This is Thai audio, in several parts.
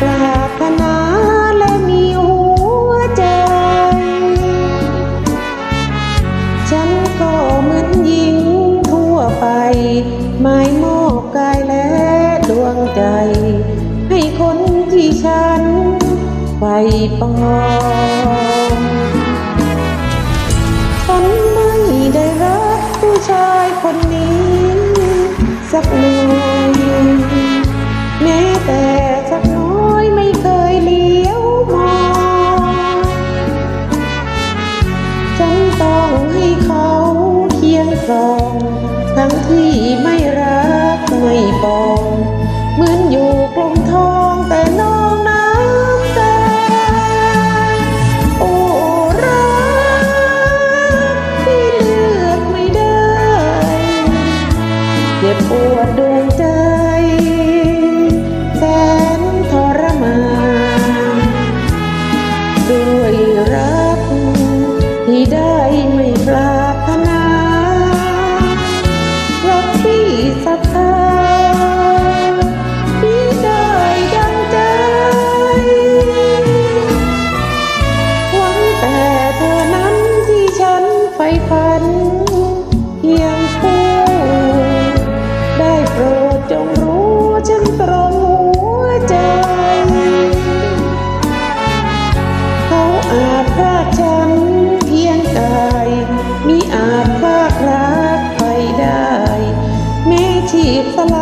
ปารถนาและมีหัวใจ ฉันก็เหมือนหญิงทั่วไป หมายมอบกายและดวงใจ ให้คนที่ฉันไปปองฉันไม่ได้รักผู้ชายคนนี้ สักหน่อยแม้แต่ ต้องให้เขาเคียงครอง ทั้งที่ไม่รักไม่ปอง ฉันใฝ่ฝันเพียงผู้ได้โปรดจงรู้ฉันตรงหัวใจ เขาอาจพรากฉันเพียงกายมิอาจพรากรักไปได้ แม้ชีพสลา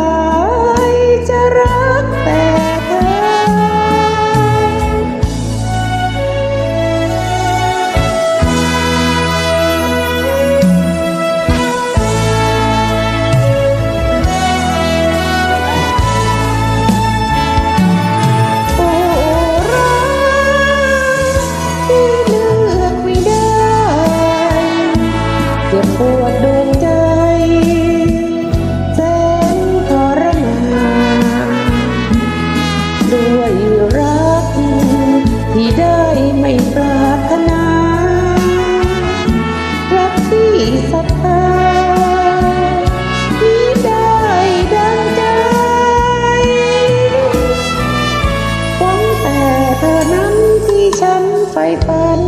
ฉันใฝ่ฝัน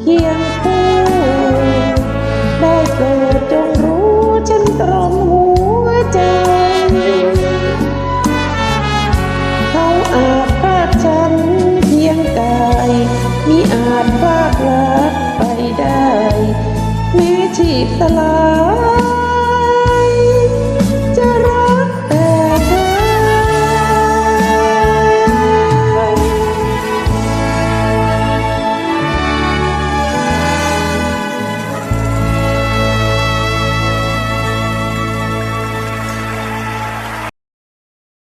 เคียงคู่ได้โปรดจงรู้ฉันตรงหัวใจ เขาอาจพรากฉันเพียงกายมิอาจพรากรักไปได้ แม้ชีพสลา